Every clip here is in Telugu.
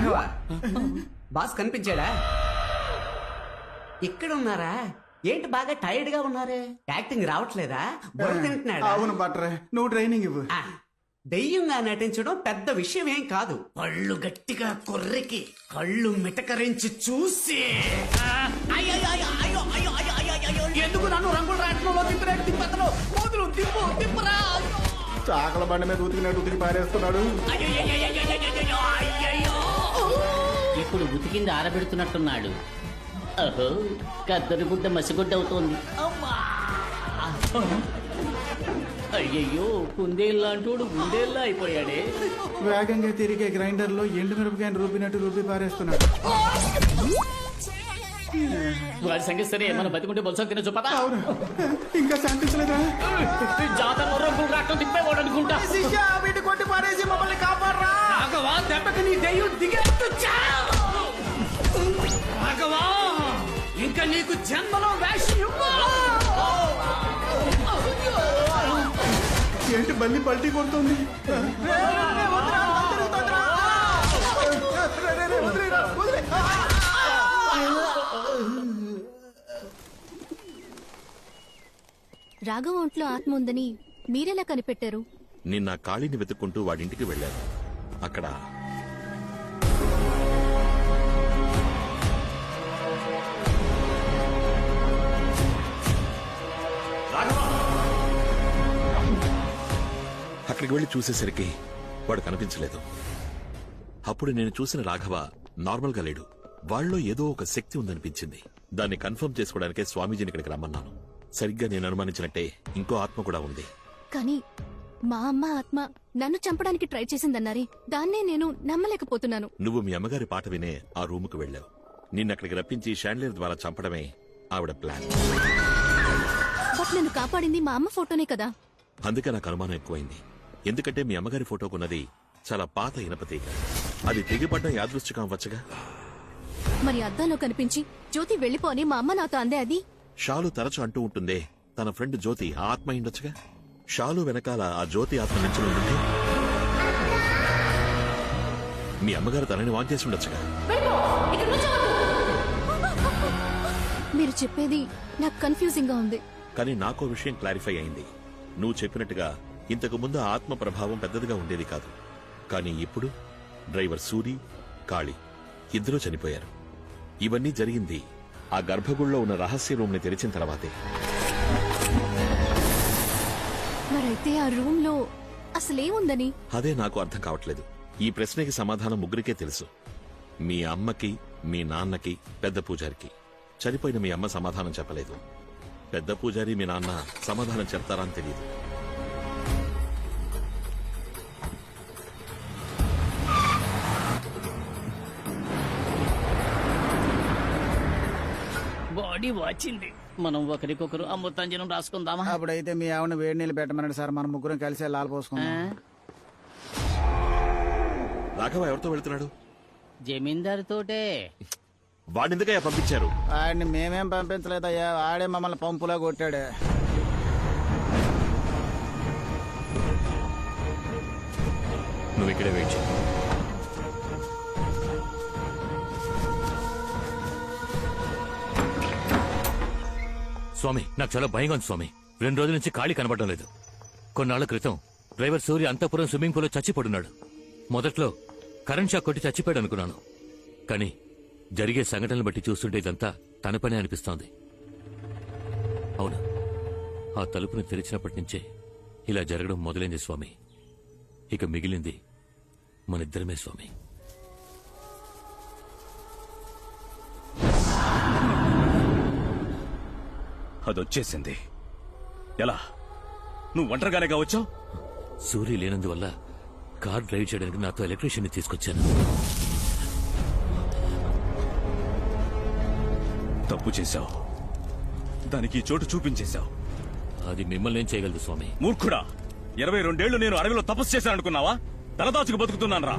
రాఘవ బాస్ కనిపించాడా ఇక్కడ ఉన్నారా ఏంటి బాగా టైర్డ్గా ఉన్నారే యాక్టింగ్ రావట్లేదా బుర్ర తింటున్నాడా అవును బట్రే నువ్వు ట్రైనింగ్ ఇవ్వు దెయ్యంగా నటించడం పెద్ద విషయం ఏం కాదు పళ్ళు గట్టిగా కొర్రికి కళ్ళు మిటకరించి చూసి ఆ, అయ్యో, అయ్యో, అయ్యో, అయ్యో, అయ్యో, అయ్యో, అయ్యో, ఎందుకు నన్ను రంగుల రాట్నంలో తిప్పినట్టు తిప్పతను కూతురు తిప్పు తిప్పురా చాకల బండి మీద ఉతికినట్టు ఉతికి పారేస్తున్నాడు అయ్యో, ఇప్పుడు ఉతికింది ఆరబెడుతున్నట్టున్నాడు. అహో కద్దరు గుడ్డ మసిగుడ్డ అవుతోంది అమ్మా! అయ్యయ్యో కుందేళ్ళంటోడు గుండేళ్ళ అయిపోయాడే. వేగంగా తిరిగే గ్రైండర్లో ఎండు మిరపకాయని రూపినట్టు రూపి పారేస్తున్నాడు. వాడి సంగతి సరే మన బతికుంటే తినచ్చు పదా ఇంకా శాంతించలేదా? జాతర తిప్పేవాడు అనుకుంటా. కొట్టి పారేసి మమ్మల్ని కాపాడరా! రాఘవా దెబ్బకి నీ దెయ్యం చావు. రాఘవా ఇంకా నీకు జన్మలో వేషం. ఏంటి బల్లి పల్టీ కొడుతుంది రాఘవ ఒంట్లో ఆత్మ ఉందని మీరెలా కనిపెట్టారు నిన్న కాళీని వెతుక్కుంటూ వాడింటికి వెళ్ళాను అక్కడ. అక్కడికి వెళ్ళి చూసేసరికి వాడు కనిపించలేదు. అప్పుడు నేను చూసిన రాఘవ నార్మల్గా లేడు. వాళ్ళలో ఏదో ఒక శక్తి ఉందనిపించింది. దాన్ని కన్ఫర్మ్ చేసుకోవడానికే స్వామీజీని ఇక్కడికి రమ్మన్నాను. సరిగ్గా నేను అనుమానించినట్టే ఇంకో ఆత్మ కూడా ఉంది. కానీ మా అమ్మ ఆత్మ నన్ను చంపడానికి ట్రై చేసిందన్నారే. దాన్నే నేను నమ్మలేకపోతున్నాను. నువ్వు మీ అమ్మగారి పాట వినే ఆ రూముకు వెళ్ళావు. నిన్నక్కడికి రప్పించి షాండ్లియర్ ద్వారా చంపడమే ఆవిడ ప్లాన్. బట్ నన్ను కాపాడింది మా అమ్మ ఫోటోనే కదా. అందుకే నాకు అనుమానం ఎక్కువైంది. ఎందుకంటే మీ అమ్మగారి ఫోటోకున్నది చాలా పాత ఇనపతీగ. అది తెగిపడ్డం యాదృశ్చికం అవ్వచ్చుగా మరి అద్దంలో కనిపించి జ్యోతి వెళ్ళిపో అని మా అమ్మ నాతో అందే అది. షాలు తరచు అంటూ ఉంటుందే తన ఫ్రెండ్ జ్యోతి ఆత్మ ఉండొచ్చుగా? షాలు వెనకాల ఆ జ్యోతి ఆత్మ నుంచి ఉంటుంది మీ అమ్మగారు తనని వాన్ చేసి ఉండొచ్చుగా. మీరు చెప్పేది నాకు కన్ఫ్యూజింగ్గా ఉంది. కానీ నాకో విషయం క్లారిఫై అయింది. నువ్వు చెప్పినట్టుగా ఇంతకు ముందు ఆ ఆత్మ ప్రభావం పెద్దదిగా ఉండేది కాదు. కానీ ఇప్పుడు డ్రైవర్ సూరి కాళి ఇద్దరూ చనిపోయారు. ఇవన్నీ జరిగింది ఆ గర్భగుడిలో ఉన్న రహస్య రూమ్ని తెరిచిన తర్వాతే. మరైతే ఆ రూమ్లో అసలేముందని? అదే నాకు అర్థం కావట్లేదు. ఈ ప్రశ్నకి సమాధానం ముగ్గురికే తెలుసు. మీ అమ్మకి మీ నాన్నకి పెద్ద పూజారికి. చనిపోయిన మీ అమ్మ సమాధానం చెప్పలేదు. పెద్ద పూజారి మీ నాన్న సమాధానం చెప్తారా అని తెలియదు బాడీ వాచింది. మనం ఒకరికొకరు అమృతాంజనం రాసుకుందామా? అప్పుడైతే మీ ఆవిడ వేడి నీళ్ళు పెట్టమన్నాడు సార్. మనం ముగ్గురం కలిసి లాల్? పోసుకుందాం. రాఘవ ఎవరితో వెళ్తున్నాడు? జమీందారు తోటే వాడినిందుకయ్యా పంపించారు? ఆడిని మేమేం పంపించలేదయ్యా. ఆడే మమ్మల్ని పంపులా కొట్టాడు. నువ్వు ఇక్కడే వెయిట్ చేయి. స్వామి నాకు చాలా భయంగా ఉంది స్వామి. రెండు రోజుల నుంచి ఖాళీ కనబడడం లేదు. కొన్నాళ్ళ క్రితం డ్రైవర్ సూర్య అంతపురం స్విమ్మింగ్ పూల్లో చచ్చిపడున్నాడు మొదట్లో కరెంట్ షాక్ కొట్టి చచ్చిపోయాడు అనుకున్నాను. కానీ జరిగే సంఘటనలు బట్టి చూస్తుంటే ఇదంతా తన పనే అనిపిస్తోంది. అవును. ఆ తలుపును తెరిచినప్పటి నుంచే ఇలా జరగడం మొదలైంది స్వామి. ఇక మిగిలింది మనిద్దరమే స్వామి. అదొచ్చేసింది. ఎలా? నువ్వు ఒంటరిగానే వచ్చావు సూర్య లేనందువల్ల కార్ డ్రైవ్ చేయడానికి నాతో ఎలక్ట్రీషియన్ తీసుకొచ్చాను. తప్పు చేశావు. దానికి చోటు చూపించేశావు. అది మిమ్మల్ని ఏం చేయగలదు స్వామి. మూర్ఖుడా! ఇరవై రెండేళ్ళు నేను అడవిలో తపస్సు చేశాను అనుకున్నావా తలదాచుకు బతుకుతున్నాను రా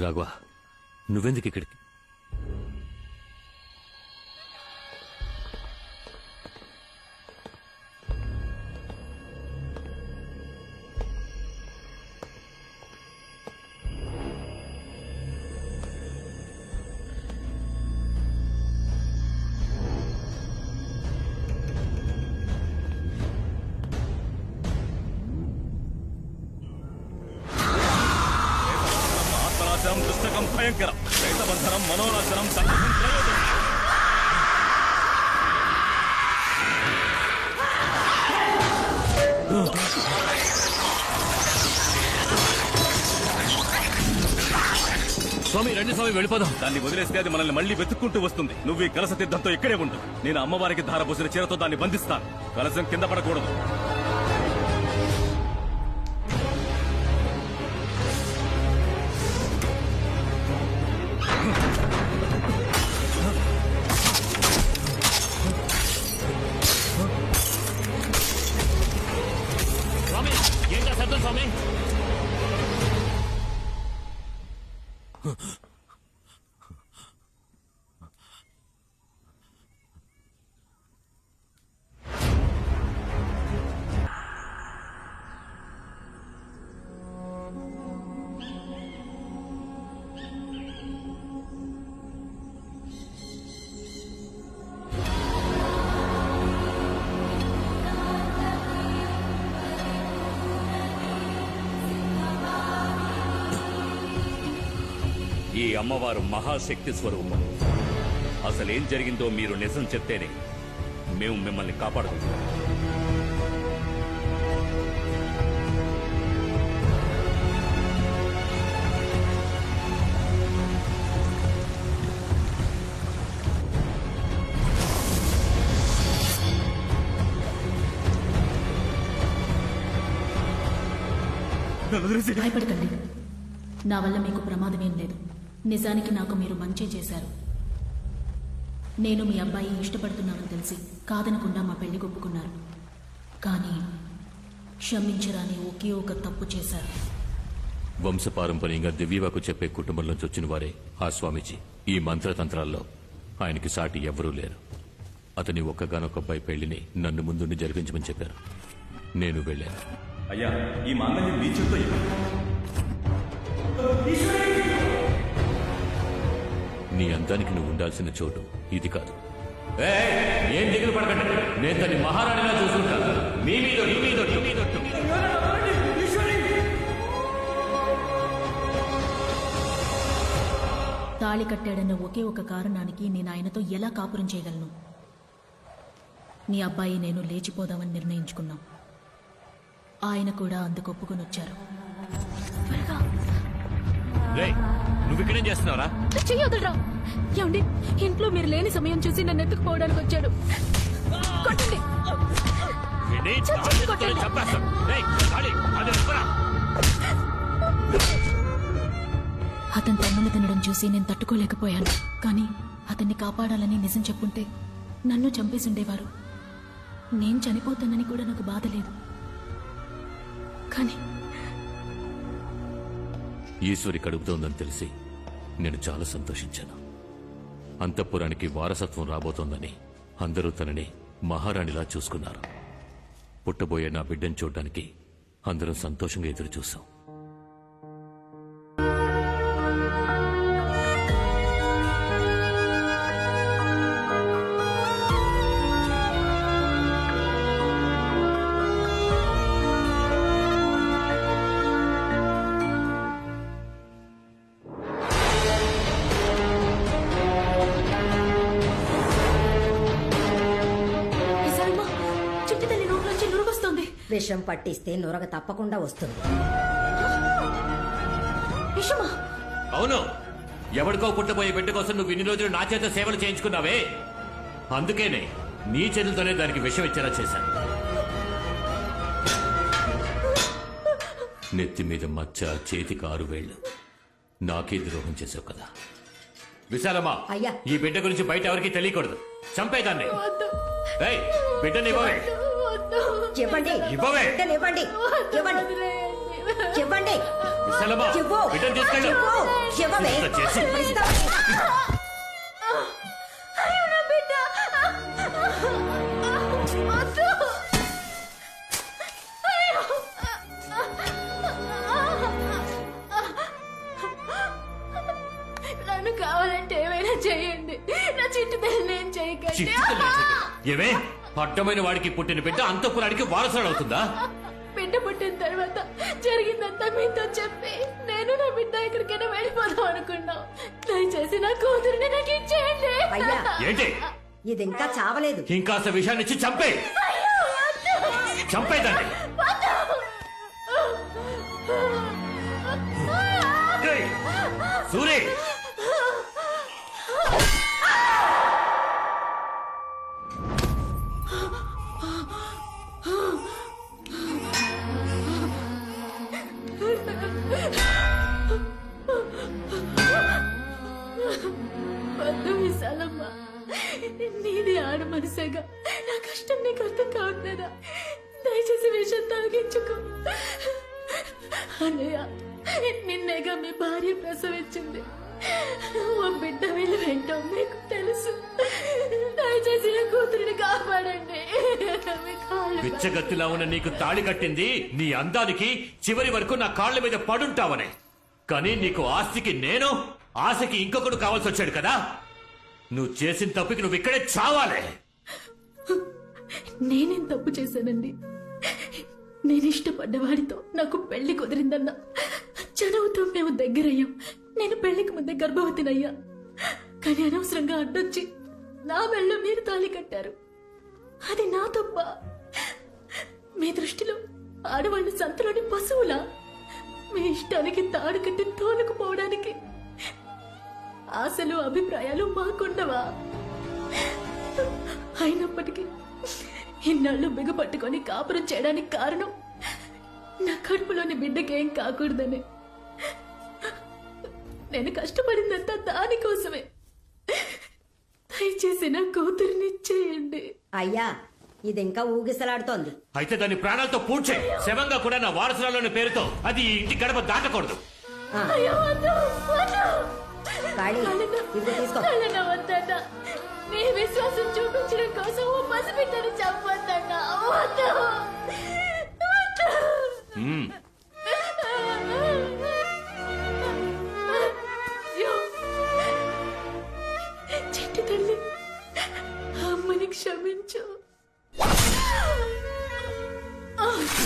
రాఘవా నువ్వెందుకు ఇక్కడికి? భయంకరం. రైతబంధనం మనోనాశనం ప్రయోజనం స్వామి రండి స్వామి వెళ్ళిపోదాం. దాన్ని వదిలేస్తే అది మనల్ని మళ్ళీ వెతుక్కుంటూ వస్తుంది. నువ్వు ఈ కలస తీర్థంతో ఇక్కడే ఉండు. నేను అమ్మవారికి ధారపోసిన చీరతో దాన్ని బంధిస్తాను. కలసం కింద పడకూడదు. ఏం అమ్మవారు మహాశక్తి స్వరూపం. అసలేం జరిగిందో మీరు నిజం చెప్తేనే మేము మిమ్మల్ని కాపాడుకుంటాం. భయపడకండి. నా వల్ల మీకు ప్రమాదమేం లేదు. నిజానికి నాకు మీరు మంచి చేశారు. నేను మీ అబ్బాయి ఇష్టపడుతున్నానని తెలిసి కాదనకుండా మా పెళ్ళి ఒప్పుకున్నారు. కానీ క్షమించరాని ఒకే ఒక తప్పు చేశారు. వంశపారంపర్యంగా దివ్యవాకు చెప్పే కుటుంబంలోంచి వచ్చిన వారే ఆ స్వామీజీ. ఈ మంత్రతంత్రాల్లో ఆయనకి సాటి ఎవరూ లేరు. అతని ఒక్కగానొక్క అబ్బాయి పెళ్ళిని నన్ను ముందుండి జరిపించమని చెప్పారు. నేను వెళ్ళాను. అయ్యా ఈ మాంగళ్యం మీ చేత్తో అందానికి నువ్వు ఉండాల్సిన చోటు ఇది కాదు. ఏం దిగులు పడకండి. నేను తన మహారాణిలా చూసుకుంటాను మీ మీద మీ మీద మీ మీద తాళి కట్టాడన్న ఒకే ఒక కారణానికి నేను ఆయనతో ఎలా కాపురం చేయగలను? నీ అబ్బాయి నేను లేచిపోదామని నిర్ణయించుకున్నాం. ఆయన కూడా అందుకు ఒప్పుకొని వచ్చారు. నువ్వు ఇక్కడేం చేస్తున్నావురా? చెయ్యొదలరా ఏమండి ఇంట్లో మీరు లేని సమయం చూసి నన్ను ఎత్తుకుపోవడానికి వచ్చాడు కొట్టండి. అతను తన్నులు తినడం చూసి నేను తట్టుకోలేకపోయాను. కానీ అతన్ని కాపాడాలని నిజం చెప్పుంటే నన్ను చంపేసి ఉండేవారు నేను చనిపోతానని కూడా నాకు బాధ లేదు. కానీ ఈశ్వరి కడుపుతోందని తెలిసి నేను చాలా సంతోషించాను. అంతఃపురానికి వారసత్వం రాబోతోందని అందరూ తనని మహారాణిలా చూసుకున్నారు. పుట్టబోయే నా బిడ్డను చూడ్డానికి అందరం సంతోషంగా ఎదురుచూశాం. విషం పట్టిస్తే నురగ తప్పకుండా వస్తుంది. విషమా? అవును. ఎవరికో పుట్టబోయే బిడ్డ కోసం నువ్వు ఇన్ని రోజులు నా చేత సేవలు చేయించుకున్నావే? అందుకేనే నీ చేతులతోనే దానికి విషం ఇచ్చేలా చేశాను. నెత్తి మీద మచ్చ చేతికి ఆరు వేళ్ళు. నాకే ద్రోహం చేసావు కదా. విశాలమ్మా అయ్యా. ఈ బిడ్డ గురించి బయట ఎవరికి తెలియకూడదు. చంపేదాన్ని. బిడ్డని ఇవ్వవే. ఇవ్వవే. బిడ్డను ఇవ్వండి. ఇవ్వండి. ఇస్తావా? నన్ను కావాలంటే ఏమైనా చేయండి. నా చిట్టు తల్లి నేను చేయకండి. తల్లి ఏవే అడ్డమైన వాడికి పుట్టిన బిడ్డ అంతఃపురానికి వారసుడు అవుతుందా? బిడ్డ పుట్టిన తర్వాత జరిగిందంతా మీతో చెప్పి నేను నా బిడ్డ ఎక్కడికైనా వెళ్ళిపోదాం అనుకున్నాం. దయచేసి నా కూతురిని నాకు ఇచ్చేయండి. అయ్యా. ఏంటి? ఇది ఇంకా చావలేదు. ఇంకాస్త విషయాన్ని ఇచ్చి చంపే చంపేదండి నీది ఆడ మనసేగా. నా కష్టం నీకు అర్థం కావట్లేదా? దయచేసి విషయం తాగించుకో. అన్నయ్య నిన్నేగా మీ భార్య ప్రసవించింది. ఓ బిడ్డ వీళ్ళు ఏంటో మీకు తెలుసు. దయచేసి నా కూతురిని కాపాడండి. పిచ్చగత్తిలా ఉన్న నీకు తాళి కట్టింది నీ అందానికి చివరి వరకు నా కాళ్ళ మీద పడుంటావనే. కానీ నీకు ఆస్తికి నేను ఆశకి ఇంకొకడు కావాల్సి వచ్చాడు కదా? నువ్వు చేసిన తప్పుకి నువ్వు ఇక్కడే చావాలి. నేనేం తప్పు చేశానండి? నేను ఇష్టపడ్డ వాడితో నాకు పెళ్ళి కుదిరిందన్న. చదువుతో మేము దగ్గరయ్యాం. నేను పెళ్ళికి ముందే గర్భవతినయ్యా. కానీ అనవసరంగా అడ్డొచ్చి నా మెళ్ళ మీరు తాళి కట్టారు. అది నా తప్ప. మీ దృష్టిలో ఆడవాళ్ళు సంతలోని పశువులా? మీ ఇష్టానికి తాడు కట్టి తోలుకుపోవడానికి ఆశలు అభిప్రాయాలు మాకుండవా అయినప్పటికీ ఇన్నాళ్ళు బిగపట్టుకొని కాపురం చేయడానికి కారణం నా కడుపులోని బిడ్డకేం కాకూడదని. నేను కష్టపడిందంతా దానికోసమే. దయచేసి నా కూతురిని చేయండి. అయ్యా ఇది ఇంకా ఊగిసలాడుతోంది. అయితే దాని ప్రాణాలతో పూడ్చే శవంగా కూడా నా వారసురాలోని పేరుతో అది ఇంటి గడప దాటకూడదు. అయ్యో, వద్దు, వద్దు. కాళీ, ఇదిగో తీసుకో. నీ విశ్వాసం చూపించడం కోసం ఓ పసిబిడ్డని చంపొద్దన్నా.